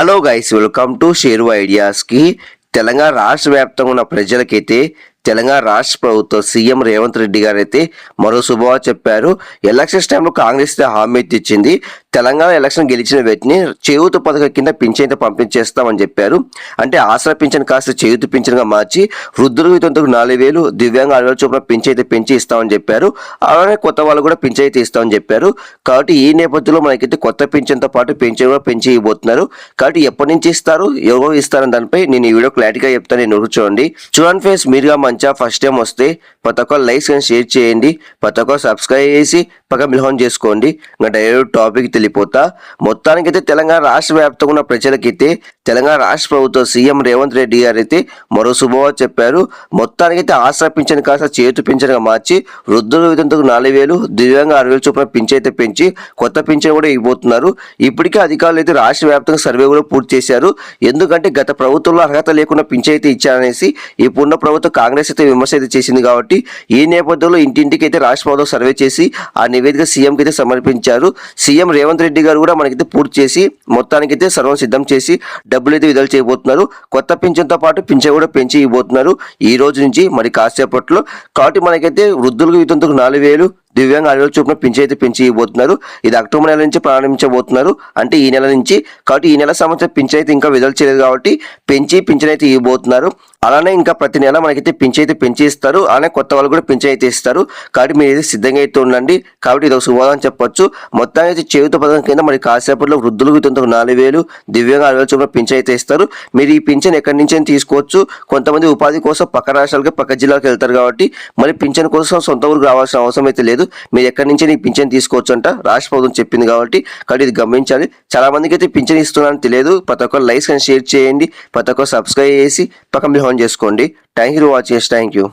Hello guys welcome to Sheru ఐడియాస్కి Telangana రాష్ట్ర వ్యాప్తంగా ఉన్న ప్రజలకైతే తెలంగాణ రాష్ట్ర ప్రభుత్వం సీఎం రేవంత్ రెడ్డి గారు అయితే మరో శుభవా చెప్పారు. ఎలక్షన్స్ టైంలో కాంగ్రెస్ హామీ ఇచ్చింది. తెలంగాణ ఎలక్షన్ గెలిచిన వ్యక్తిని చేయూత పథకం కింద పింఛన్ పంపించేస్తామని చెప్పారు. అంటే ఆసరా పింఛన్ కాస్త చేయూత పింఛన్గా మార్చి వృద్ధులకు ఇతంతకు నాలుగు వేలు దివ్యాంగ ఆరు వేల చొప్పున పింఛైతే అయితే పెంచి ఇస్తామని చెప్పారు. అలానే కొత్త వాళ్ళు కూడా పింఛైతే ఇస్తామని చెప్పారు. కాబట్టి ఈ నేపథ్యంలో మనకైతే కొత్త పింఛన్తో పాటు పెన్షన్ కూడా పెంచి ఇవ్వబోతున్నారు. కాబట్టి ఎప్పటి నుంచి ఇస్తారు ఎవరు ఇస్తారని దానిపై నేను ఈ వీడియో క్లారిటీగా చెప్తాను. నేను చూడండి. చూడండి ఫేస్ మీరుగా మంచిగా ఫస్ట్ టైం వస్తే ప్రతి ఒక్క లైక్స్ కానీ షేర్ చేయండి ప్రతి ఒక్క సబ్స్క్రైబ్ చేసి పక్క మిలహం చేసుకోండి. ఇంకా డైరెక్ట్ టాపిక్ తెలిపోతా మొత్తానికైతే తెలంగాణ రాష్ట్ర వ్యాప్తంగా ఉన్న ప్రజలకైతే తెలంగాణ రాష్ట్ర ప్రభుత్వం సీఎం రేవంత్ రెడ్డి గారు అయితే మరో శుభవార్త చెప్పారు. మొత్తానికైతే ఆసరా పింఛన్ కాస్త చేతు పింఛన్గా మార్చి వృద్ధుల విధంతకు నాలుగు వేలు దివ్యాంగ ఆరు వేలు చొప్పున పింఛన్ అయితే పెంచి కొత్త పింఛన్ కూడా ఇవ్వబోతున్నారు. ఇప్పటికే అధికారులు అయితే రాష్ట్ర వ్యాప్తంగా సర్వే కూడా పూర్తి చేశారు. ఎందుకంటే గత ప్రభుత్వంలో అర్హత లేకుండా పింఛన్ అయితే ఇచ్చారనేసి ఇప్పుడున్న ప్రభుత్వం కాంగ్రెస్ అయితే విమర్శ అయితే చేసింది కాబట్టి ఈ నేపథ్యంలో ఇంటింటికి అయితే రాష్ట్ర ప్రభుత్వం సర్వే చేసి ఆ నివేదిక సీఎంకి అయితే సమర్పించారు. సీఎం రేవంత్ రెడ్డి గారు కూడా మనకైతే పూర్తి చేసి మొత్తానికైతే సర్వం సిద్ధం చేసి డబ్బులు అయితే విడుదల చేయబోతున్నారు. కొత్త పింఛన్తో పాటు పింఛన్ కూడా పెంచి ఇవ్వబోతున్నారు ఈ రోజు నుంచి మరి కాసేపట్లో కాబట్టి మనకైతే వృద్ధులకు వితంతుకు నాలుగు వేలు దివ్యాంగ ఆరు చూపును పింఛన్ అయితే పెంచి ఇవ్వబోతున్నారు. ఇది అక్టోబర్ నెల నుంచి ప్రారంభించబోతున్నారు. అంటే ఈ నెల నుంచి కాబట్టి ఈ నెల సంవత్సరం పింఛన్ అయితే ఇంకా విడుదల చేయలేదు కాబట్టి పెంచి పింఛన్ అయితే ఇవ్వబోతున్నారు. అలానే ఇంకా ప్రతి నెల మనకైతే పింఛన్ అయితే పెంచి ఇస్తారు. అలానే కొత్త వాళ్ళు కూడా పెంచి అయితే ఇస్తారు. కాబట్టి మీరు అయితే సిద్ధంగా అయితే ఉండండి. కాబట్టి ఇది ఒక శుభవాదం చెప్పొచ్చు. మొత్తానికి అయితే చేయుత పథకం కింద మరి కాసేపట్లో వృద్ధులకు తొందరకు నాలుగు వేలు దివ్యాంగ ఆరు చూపున చొప్పున పింఛన్ అయితే ఇస్తారు. మీరు ఈ పింఛన్ ఎక్కడి నుంచి అయినా తీసుకోవచ్చు. కొంతమంది ఉపాధి కోసం పక్క రాష్ట్రాలకి పక్క జిల్లాలకు వెళ్తారు కాబట్టి మరి పింఛన్ కోసం సొంత ఊరికి రావాల్సిన అవసరం అయితే లేదు. మీరు ఎక్కడి నుంచి నీ పింఛన్ తీసుకోవచ్చు అంట రాష్ట్ర ప్రభుత్వం చెప్పింది కాబట్టి కాబట్టి ఇది గమనించాలి. చాలా మందికి అయితే పింఛన్ ఇస్తున్నారని తెలియదు. ప్రతి ఒక్కరు లైక్స్ కానీ షేర్ చేయండి. ప్రతి ఒక్కరు సబ్స్క్రైబ్ చేసి పక్కన మీరు ఆన్ చేసుకోండి. Thank you watch thank you